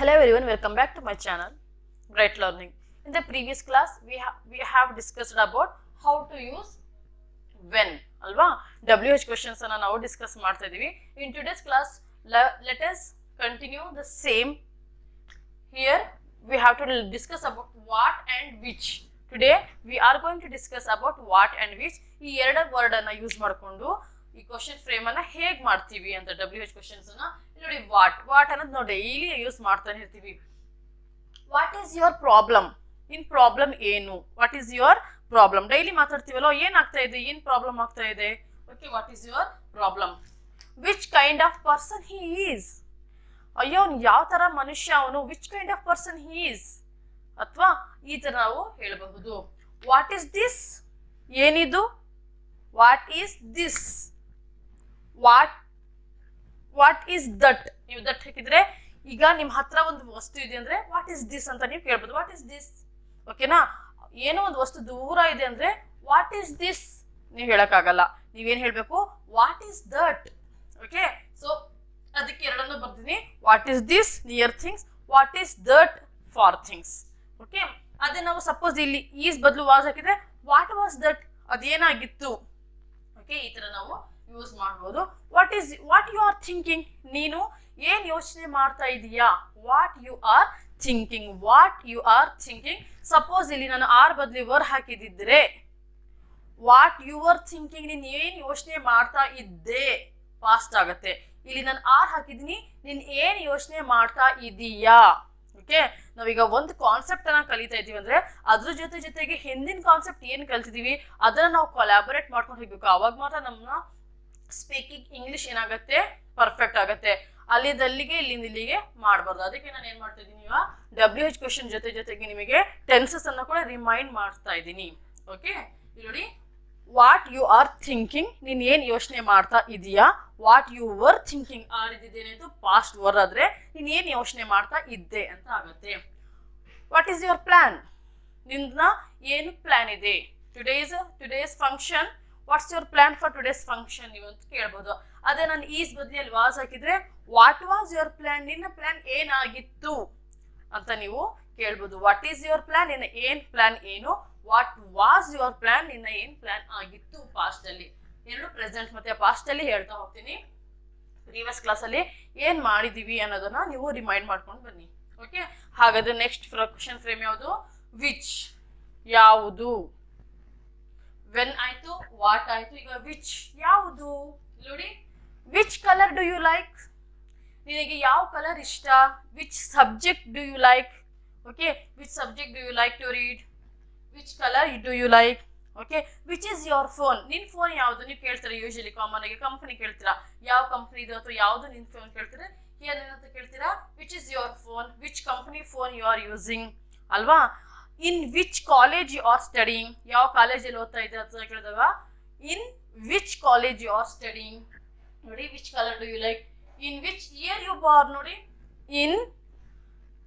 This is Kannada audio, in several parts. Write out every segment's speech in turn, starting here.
Hello everyone, welcome back to my channel, Bright Learning. In the previous class, we, ha- we have discussed about how to use when ಅಲ್ವಾ ಡಬ್ಲ್ಯೂ ಎಚ್ ಕ್ವಶನ್ಸ್ ಅನ್ನ ನಾವು ಡಿಸ್ಕಸ್ ಮಾಡ್ತಾ ಇದೀವಿ in today's class let's continue the same here we have to discuss about what and which today we are going to discuss about what and which ಈ ಎರಡು ವರ್ಡ್ ಅನ್ನ ಯೂಸ್ ಮಾಡಿಕೊಂಡು ಈ ಕ್ವಶನ್ ಫ್ರೇಮ್ ಅನ್ನ ಹೇಗ್ ಮಾಡ್ತೀವಿ ಅಂತ ಡಬ್ಲ್ಯೂ ಎಚ್ ಕ್ವಶನ್ಸ್ ನೋಡಿ ವಾಟ್ ವಾಟ್ ಅನ್ನೋದು ನಾವು ಡೈಲಿ ಯೂಸ್ ಮಾಡ್ತಾನೆ ಇರ್ತೀವಿ. What is your problem in problem ಏನು? What is your problem daily ಮಾತಾಡ್ತೀವಲ್ಲ ಏನಾಗ್ತಾ ಇದೆ? ಏನ್ ಪ್ರಾಬ್ಲಮ್ ಆಗ್ತಾ ಇದೆ? Okay what is your problem which kind of person he is ಅಯ್ಯೋ ಯಾವ ತರ ಮನುಷ್ಯ ಅವನು? Which kind of person he is ಅಥವಾ ಈ ತರ ನಾವು ಹೇಳಬಹುದು. ವಾಟ್ ಈಸ್ ದಿಸ್ ಏನಿದು? What is this what what is that ನೀವು ದಟ್ ಹಾಕಿದ್ರೆ ಈಗ ನಿಮ್ಮ ಹತ್ರ ಒಂದು ವಸ್ತು ಇದೆ ಅಂದ್ರೆ ವಾಟ್ ಈಸ್ ದಿಸ್ ಅಂತ ನೀವು ಕೇಳ್ಬೋದು. ವಾಟ್ ಈಸ್ ದಿಸ್ ಓಕೆನಾ ಏನೋ ಒಂದು ವಸ್ತು ದೂರ ಇದೆ ಅಂದ್ರೆ ವಾಟ್ ಈಸ್ ದಿಸ್ ನೀವು ಹೇಳಕ್ಕಾಗಲ್ಲ. ನೀವೇನ್ ಹೇಳ್ಬೇಕು? What is that okay so ಅದಕ್ಕೆ ಎರಡನ್ನು ಬರ್ತೀನಿ what is this near things what is that far things okay ಅದೇ ನಾವು ಸಪೋಸ್ ಇಲ್ಲಿ ಈಸ್ ಬದಲು ವಾಸ್ ಹಾಕಿದ್ರೆ ವಾಟ್ ವಾಸ್ ದಟ್ ಅದೇನಾಗಿತ್ತು? ಓಕೆ ಈ ತರ ನಾವು ಯೂಸ್ ಮಾಡ್ಬೋದು. What is what you are thinking ನೀನು ಏನು ಯೋಚನೆ ಮಾಡ್ತಾ ಇದೀಯಾ? What you are thinking what you are thinking suppose ಇಲ್ಲಿ ನಾನು ಆರ್ ಬದಲಿ ವರ್ ಹಾಕಿದಿದ್ರೆ ವಾಟ್ ಯು ಆರ್ ಥಿಂಕಿಂಗ್ ನೀನು ಏನು ಯೋಚನೆ ಮಾಡ್ತಾ ಇದ್ದೆ? ಫಾಸ್ಟ್ ಆಗತ್ತೆ. ಇಲ್ಲಿ ನಾನು ಆರ್ ಹಾಕಿದೀನಿ ನೀನ್ ಏನ್ ಯೋಚನೆ ಮಾಡ್ತಾ ಇದೀಯಾ? ಓಕೆ ನಾವೀಗ ಒಂದು ಕಾನ್ಸೆಪ್ಟ್ ಅನ್ನ ಕಲಿತಾ ಇದೀವಿ ಅಂದ್ರೆ, ಅದ್ರ ಜೊತೆ ಜೊತೆಗೆ ಹಿಂದಿನ ಕಾನ್ಸೆಪ್ಟ್ ಏನ್ ಕಲ್ತಿದೀವಿ, ಅದನ್ನ ನಾವು ಕೊಲಾಬರೇಟ್ ಮಾಡ್ಕೊಂಡು ಹೋಗ್ಬೇಕು. ಅವಾಗ ಮಾತ್ರ ನಮ್ಮನ್ನ ಸ್ಪೀಕಿಂಗ್ ಇಂಗ್ಲಿಷ್ ಏನಾಗುತ್ತೆ? ಪರ್ಫೆಕ್ಟ್ ಆಗುತ್ತೆ. ಅಲ್ಲಿದಲ್ಲಿಗೆ ಇಲ್ಲಿಂದ ಇಲ್ಲಿಗೆ ಮಾಡಬಾರ್ದು. ಅದಕ್ಕೆ ನಾನು ಏನ್ ಮಾಡ್ತಾ ಇದ್ದೀನಿ ಇವಾಗ? ಡಬ್ಲ್ಯೂ ಎಚ್ ಕ್ವಶನ್ ಜೊತೆ ಜೊತೆಗೆ ನಿಮಗೆ ಟೆನ್ಸಸ್ ಅನ್ನು ಕೂಡ ರಿಮೈಂಡ್ ಮಾಡ್ತಾ ಇದ್ದೀನಿ. ಓಕೆ ನೋಡಿ. ವಾಟ್ ಯು ಆರ್ ಥಿಂಕಿಂಗ್ ನೀನ್ ಏನ್ ಯೋಚನೆ ಮಾಡ್ತಾ ಇದೀಯಾ? What you were thinking are ಇದ್ದೇನೆಂದು past were ಆದ್ರೆ ನೀನ್ ಏನ್ ಯೋಚನೆ ಮಾಡ್ತಾ ಇದ್ದೆ ಅಂತ ಆಗುತ್ತೆ. ವಾಟ್ ಈಸ್ ಯುವರ್ ಪ್ಲಾನ್ ನಿನ್ನ ಏನು ಪ್ಲಾನ್ ಇದೆ? Today's today's function what's your plan for today's function ನೀವು ಅಂತ ಕೇಳ್ಬೋದು. ಅದೇ ನಾನು ಈಸ್ ಬದಲಿಯಲ್ಲಿ ವಾಸ್ ಹಾಕಿದ್ರೆ ವಾಟ್ ವಾಸ್ ಯುವರ್ ಪ್ಲಾನ್ ನಿನ್ನ ಪ್ಲಾನ್ ಏನಾಗಿತ್ತು? ಅಂತ ನೀವು ಕೇಳ್ಬೋದು. ವಾಟ್ ಈಸ್ ಯುವರ್ ಪ್ಲಾನ್ ನಿನ್ನ ಏನ್ ಪ್ಲಾನ್ ಏನು? ವಾಟ್ ವಾಸ್ ಯುವರ್ ಪ್ಲಾನ್ ನಿನ್ನ ಏನ್ ಪ್ಲಾನ್ ಆಗಿತ್ತು ಪಾಸ್ಟ್ ಅಲ್ಲಿ? ಎರಡು ಪ್ರೆಸೆಂಟ್ ಮತ್ತೆ ಪಾಸ್ಟ್ ಅಲ್ಲಿ ಹೇಳ್ತಾ ಹೋಗ್ತೀನಿ. ಪ್ರೀವಿಯಸ್ ಕ್ಲಾಸ್ ಅಲ್ಲಿ ಏನ್ ಮಾಡಿದೀವಿ ಅನ್ನೋದನ್ನ ನೀವು ರಿಮೈಂಡ್ ಮಾಡ್ಕೊಂಡು ಬನ್ನಿ. ಓಕೆ ಹಾಗಾದ್ರೆ ನೆಕ್ಸ್ಟ್ ಕ್ವಶನ್ ಫ್ರೇಮ್ ಯಾವುದು? ವಿಚ್ ಯಾವುದು? ವೆನ್ ಆಯ್ತು ವಾಟ್ ಆಯ್ತು ಈಗ ವಿಚ್ ಯಾವುದು? ನೋಡಿ which colour do you like ನಿನಗೆ ಯಾವ ಕಲರ್ ಇಷ್ಟ? Which subject do you like okay which subject do you like to read which colour do you like okay which is your phone ನಿನ್ ಫೋನ್ ಯಾವುದು? ನೀವು ಕೇಳ್ತೀರಾ ಯೂಶಲಿ ಕಾಮನ್ ಆಗಿ ಕಂಪ್ನಿ ಕೇಳ್ತೀರಾ? ಯಾವ ಕಂಪನಿ ಇದು ಅಥವಾ ಯಾವುದು ನಿನ್ ಫೋನ್ ಕೇಳ್ತೀರಾ? ಏನಂತ ಕೇಳ್ತೀರಾ which is your phone which company phone you are using ಅಲ್ವಾ? In which college you are studying ಯಾವ ಕಾಲೇಜಲ್ಲಿ ಓದ್ತಾ ಇದ್ದೀರಾ ಅಂತ ಕೇಳಿದಾಗ in which college you are studying ನೋಡಿ which colour do you like in which year you born ನೋಡಿ. In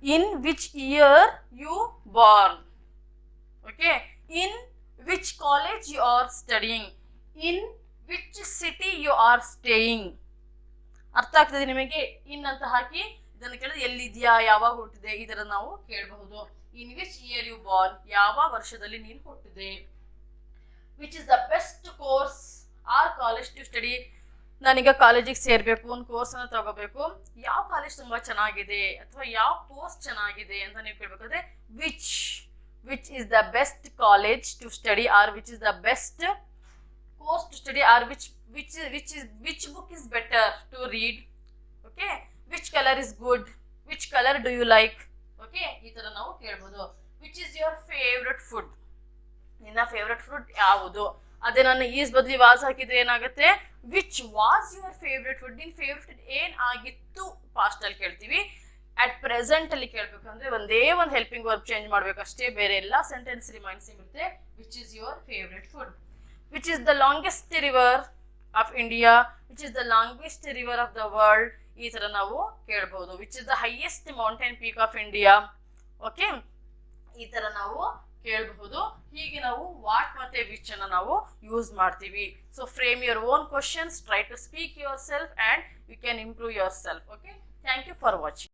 in which year you born okay in which college you are studying in which city you are staying ಅರ್ಥ ಆಗ್ತದೆ ನಿಮಗೆ? ಇನ್ ಅಂತ ಹಾಕಿ ಇದನ್ನು ಕೇಳಿದ್ರೆ ಎಲ್ಲಿದೆಯಾ, ಯಾವಾಗ ಹುಟ್ಟಿದೆ ಇದರ ನಾವು ಕೇಳಬಹುದು. In which year you born ಯಾವ ವರ್ಷದಲ್ಲಿ ನೀನು ಹುಟ್ಟಿದೆ which is the best course or college to study ನಾನೀಗ ಕಾಲೇಜಿಗೆ ಸೇರ್ಬೇಕು, ಒಂದು ಕೋರ್ಸ್ ಅನ್ನ ತಗೋಬೇಕು. ಯಾವ ಕಾಲೇಜ್ ತುಂಬಾ ಚೆನ್ನಾಗಿದೆ? ಅಥವಾ ಯಾವ ಕೋರ್ಸ್ ಚೆನ್ನಾಗಿದೆ ಅಂತ ನೀವು ಕೇಳ್ಬೇಕಾದ್ರೆ which which is the best college to study or which is the best course to study or which which which is which book is better to read okay which colour is good which colour do you like ಈ ತರ ನಾವು ಕೇಳ್ಬೋದು. Which is your favourite food ನಿನ್ನ ಫೇವ್ರೆಟ್ ಫುಡ್ ಯಾವುದು? ಅದೇ ನಾನು ಈಸ್ ಬದಲಿ ವಾಸ್ ಹಾಕಿದ್ರೆ ಏನಾಗುತ್ತೆ? Which was your favourite food ನಿನ್ ಫೇವ್ರೆಟ್ ಏನ್ ಆಗಿತ್ತು ಪಾಸ್ಟ್ ಅಲ್ಲಿ ಕೇಳ್ತೀವಿ. ಅಟ್ ಪ್ರೆಸೆಂಟ್ ಅಲ್ಲಿ ಕೇಳ್ಬೇಕಂದ್ರೆ ಒಂದೇ ಒಂದು ಹೆಲ್ಪಿಂಗ್ ವರ್ಬ್ ಚೇಂಜ್ ಮಾಡ್ಬೇಕಷ್ಟೇ ಬೇರೆ ಎಲ್ಲ ಸೆಂಟೆನ್ಸ್ ರಿಮೈನ್ಸ್ ಇರುತ್ತೆ. Which is your favourite food which is the longest river of India which is the longest river of the world ಈ ತರ ನಾವು ಕೇಳ್ಬಹುದು which is the highest mountain peak of India okay ಈ ತರ ನಾವು ಕೇಳಬಹುದು. ಹೀಗೆ ನಾವು ವಾಟ್ ಮತ್ತೆ ವಿಚ್ ಅನ್ನ ನಾವು ಯೂಸ್ ಮಾಡ್ತೀವಿ. So frame your own questions try to speak yourself and you can improve yourself okay thank you for watching